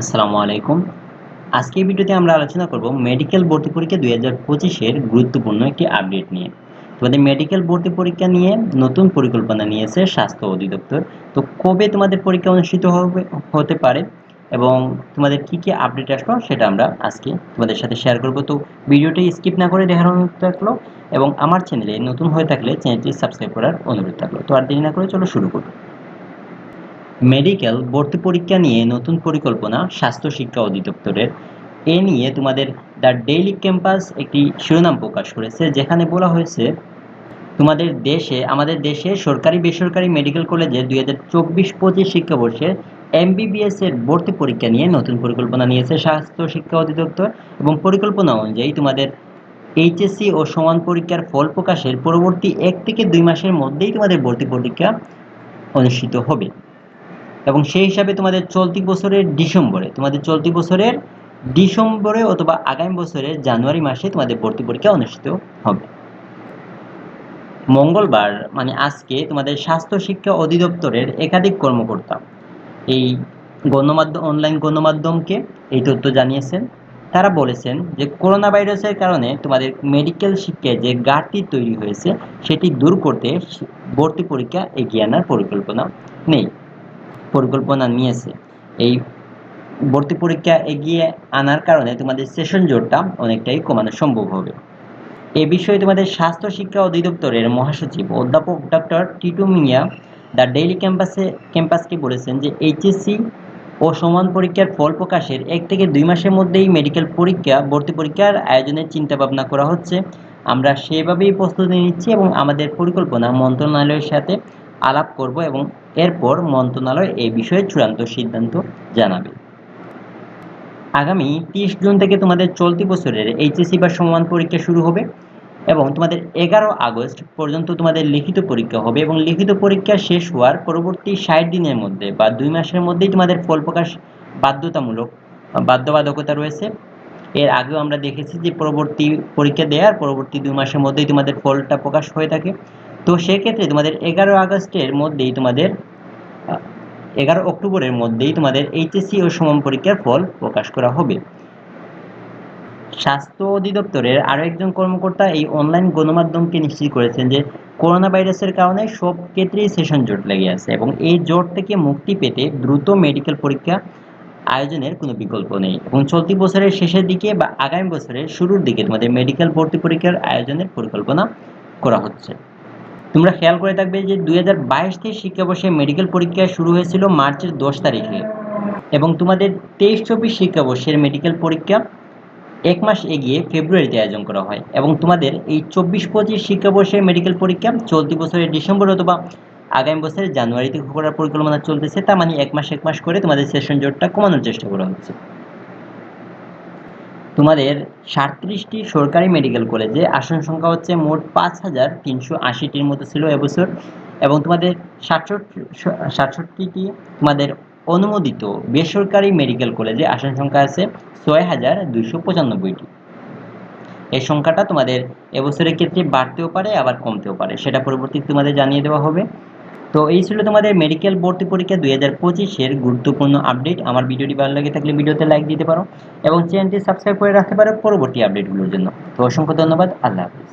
আসসালামু আলাইকুম। আজকে ভিডিওতে আমরা আলোচনা করব মেডিকেল ভর্তি পরীক্ষা দুই হাজার পঁচিশের গুরুত্বপূর্ণ একটি আপডেট নিয়ে। তোমাদের মেডিকেল ভর্তি পরীক্ষা নিয়ে নতুন পরিকল্পনা নিয়েছে স্বাস্থ্য অধিদপ্তর। তো কবে তোমাদের পরীক্ষা অনুষ্ঠিত হবে, হতে পারে এবং তোমাদের কি কি আপডেট আসলো সেটা আমরা আজকে তোমাদের সাথে শেয়ার করব। তো ভিডিওটি স্কিপ না করে দেখার অনুরোধ থাকল এবং আমার চ্যানেলে নতুন হয়ে থাকলে চ্যানেলটি সাবস্ক্রাইব করার অনুরোধ থাকল। তো আর দেরি না করে চলো শুরু করব। মেডিকেল ভর্তি পরীক্ষা নিয়ে নতুন পরিকল্পনা স্বাস্থ্য শিক্ষা অধিদপ্তরের। এ নিয়ে তোমাদের দ্য ডেইলি ক্যাম্পাস একটি শিরোনাম প্রকাশ করেছে, যেখানে বলা হয়েছে, তোমাদের দেশে, আমাদের দেশে সরকারি, বেসরকারি মেডিকেল কলেজে দুই হাজার চব্বিশ পঁচিশ শিক্ষাবর্ষের এমবিবিএস এর ভর্তি পরীক্ষা নিয়ে নতুন পরিকল্পনা নিয়েছে স্বাস্থ্য শিক্ষা অধিদপ্তর এবং পরিকল্পনা অনুযায়ী তোমাদের এইচএসসি ও সমান পরীক্ষার ফল প্রকাশের পরবর্তী এক থেকে দুই মাসের মধ্যেই তোমাদের ভর্তি পরীক্ষা অনুষ্ঠিত হবে। এবং সেই হিসাবে তোমাদের চলতি বছরের ডিসেম্বরে, তোমাদের চলতি বছরের ডিসেম্বরে অথবা আগামী বছরের জানুয়ারি মাসে তোমাদের ভর্তি পরীক্ষা অনুষ্ঠিত হবে। মঙ্গলবার মানে আজকে তোমাদের স্বাস্থ্য শিক্ষা অধিদপ্তরের একাধিক কর্মকর্তা এই গণমাধ্যম অনলাইন গণমাধ্যমকে এই তথ্য জানিয়েছেন। তারা বলেছেন যে করোনা ভাইরাসের কারণে তোমাদের মেডিকেল শিক্ষায় যে ঘাটতি তৈরি হয়েছে, সেটি দূর করতে ভর্তি পরীক্ষা এগিয়ে আনার পরিকল্পনা নেই। পরিকল্পনা নিয়েছে। এই ভর্তি পরীক্ষা এগিয়ে আনার কারণে তোমাদের সেশন জোরটা অনেকটাই কমানো সম্ভব হবে। এ বিষয়ে তোমাদের স্বাস্থ্য শিক্ষা অধিদপ্তরের মহাসচিব অধ্যাপক doctor Titu Mia the daily ক্যাম্পাসে, ক্যাম্পাসকে বলেছেন যে এইচএসসি ও সমান পরীক্ষার ফল প্রকাশের এক থেকে দুই মাসের মধ্যেই মেডিকেল পরীক্ষা, ভর্তি পরীক্ষার আয়োজনের চিন্তা ভাবনা করা হচ্ছে। আমরা সেভাবেই প্রস্তুতি নিচ্ছি এবং আমাদের পরিকল্পনা মন্ত্রণালয়ের সাথে আলাপ করব এবং এরপর মন্ত্রণালয় এই বিষয়ে চূড়ান্ত সিদ্ধান্ত জানাবে। আগামী তিরিশ জুন থেকে তোমাদের চলতি বছরের এইচএসসি বা সমান পরীক্ষা শুরু হবে এবং তোমাদের এগারো আগস্ট পর্যন্ত তোমাদের লিখিত পরীক্ষা হবে এবং লিখিত পরীক্ষা শেষ হওয়ার পরবর্তী ষাট দিনের মধ্যে বা দুই মাসের মধ্যেই তোমাদের ফল প্রকাশ বাধ্যতামূলক বাধ্যবাধকতা রয়েছে। এর আগেও আমরা দেখেছি যে পরবর্তী পরীক্ষা দেওয়ার পরবর্তী দুই মাসের মধ্যেই তোমাদের ফলটা প্রকাশ হয়ে থাকে। তো সেক্ষেত্রে তোমাদের এগারো আগস্টের মধ্যেই তোমাদের এগারো অক্টোবরের মধ্যেই তোমাদের এইচএসসি ও সমান পরীক্ষার ফল প্রকাশ করা হবে। স্বাস্থ্য অধিদপ্তরের আরও একজন কর্মকর্তা এই অনলাইন গণমাধ্যমকে নিশ্চিত করেছেন যে করোনা ভাইরাসের কারণে সব ক্ষেত্রেই সেশন জোট লেগে আছে এবং এই জোট থেকে মুক্তি পেতে দ্রুত মেডিকেল পরীক্ষা আয়োজনের কোনো বিকল্প নেই এবং চলতি বছরের শেষের দিকে বা আগামী বছরের শুরুর দিকে তোমাদের মেডিকেল ভর্তি পরীক্ষার আয়োজনের পরিকল্পনা করা হচ্ছে। তোমরা খেয়াল করে থাকবে যে দুই হাজার বাইশ থেকে শিক্ষাবর্ষে মেডিকেল পরীক্ষা শুরু হয়েছিল মার্চের দশ তারিখে। এবং তোমাদের তেইশ, চব্বিশ শিক্ষাবর্ষের মেডিকেল পরীক্ষা এক মাস এগিয়ে ফেব্রুয়ারিতে আয়োজন করা হয়। এবং তোমাদের এই চব্বিশ, পঁচিশ শিক্ষাবর্ষের মেডিকেল পরীক্ষা চলতি বছরের ডিসেম্বর অথবা আগামী বছরের জানুয়ারিতে করার পরিকল্পনা চলতেছে। তা মানে এক মাস এক মাস করে তোমাদের সেশন জোটটা কমানোর চেষ্টা করা হচ্ছে। তোমাদের সাঁত্রিশটি সরকারি মেডিকেল কলেজে আসন সংখ্যা হচ্ছে মোট পাঁচ হাজার তিনশো আশিটির মতো ছিল এবছর এবং তোমাদের সাতষট্টি, সাতষট্টিটি তোমাদের অনুমোদিত বেসরকারি মেডিকেল কলেজে আসন সংখ্যা আছে ছয় হাজার দুইশো পঁচানব্বইটি। এই সংখ্যাটা তোমাদের এবছরের ক্ষেত্রে বাড়তেও পারে, আবার কমতেও পারে, সেটা পরবর্তীতে তোমাদের জানিয়ে দেওয়া হবে। তো এই ছিল তোমাদের মেডিকেল ভর্তি পরীক্ষা দুই হাজার পঁচিশের গুরুত্বপূর্ণ আপডেট আমার ভিডিওটি ভালো লাগে থাকলে ভিডিওতে লাইক দিতে পারো এবং চ্যানেলটি সাবস্ক্রাইব করে রাখতে পারো পরবর্তী আপডেটগুলোর জন্য। তো অসংখ্য ধন্যবাদ। আল্লাহ হাফিজ।